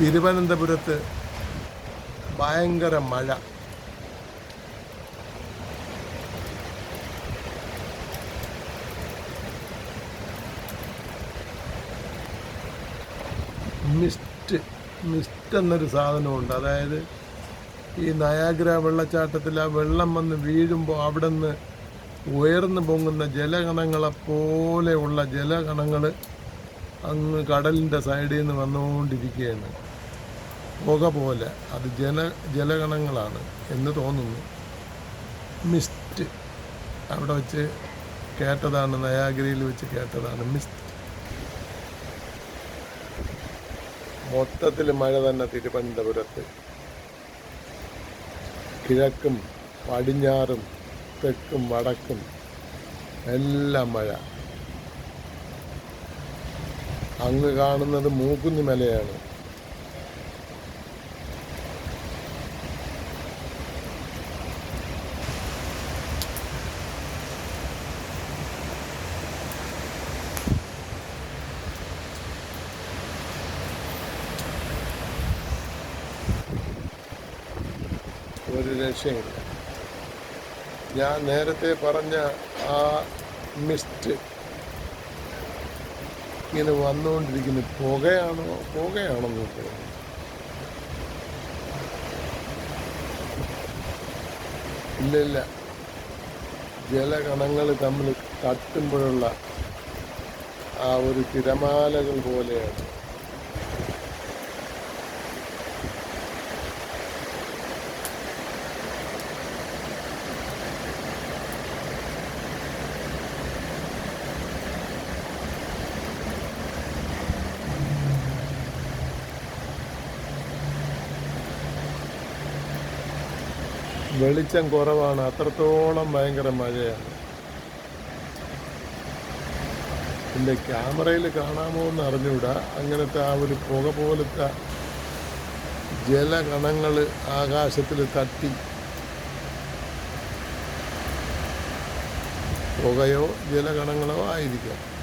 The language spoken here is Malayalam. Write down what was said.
തിരുവനന്തപുരത്ത് ഭയങ്കര മഴ. മിസ്റ്റ് മിസ്റ്റ് എന്നൊരു സാധനമുണ്ട്. അതായത് ഈ നയാഗ്ര വെള്ളച്ചാട്ടത്തിൽ ആ വെള്ളം വന്ന് വീഴുമ്പോൾ അവിടെ നിന്ന് ഉയർന്നു പൊങ്ങുന്ന ജലകണങ്ങളെ പോലെയുള്ള ജലകണങ്ങൾ അങ്ങ് കടലിന്റെ സൈഡിൽ നിന്ന് വന്നുകൊണ്ടിരിക്കുകയാണ്. പുക പോലെ അത് ജല ജലഗണങ്ങളാണ് എന്ന് തോന്നുന്നു. മിസ്റ്റ്. അവിടെ വെച്ച് കേട്ടതാണ് നയാഗ്രയിൽ വെച്ച് കേട്ടതാണ് മിസ്റ്റ്. മൊത്തത്തിൽ മഴ തന്നെ തിരുവനന്തപുരത്ത്. കിഴക്കും പടിഞ്ഞാറും തെക്കും വടക്കും എല്ലാം മഴ. അങ്ങ് കാണുന്നത് മൂക്കുന്നി ഒരു രക്ഷയില്ല ഞാൻ നേരത്തെ പറഞ്ഞ ആ മിസ്റ്റ് ഇങ്ങനെ വന്നുകൊണ്ടിരിക്കുന്നു പുകയാണോ? പുകയാണെന്ന് തോന്നുന്നു. ഇല്ല ഇല്ല. ജലകണങ്ങൾ തമ്മിൽ തട്ടുമ്പോഴുള്ള ആ ഒരു തിരമാലകൾ പോലെയാണ്. വെളിച്ചം കുറവാണ്. അത്രത്തോളം ഭയങ്കര മഴയാണ്. എന്റെ ക്യാമറയിൽ കാണാമോ എന്ന് അറിഞ്ഞുകൂടാ. അങ്ങനത്തെ ആ ഒരു പുക പോലത്തെ ജലകണങ്ങൾ ആകാശത്തിൽ തട്ടി. പുകയോ ജലകണങ്ങളോ ആയിരിക്കാം.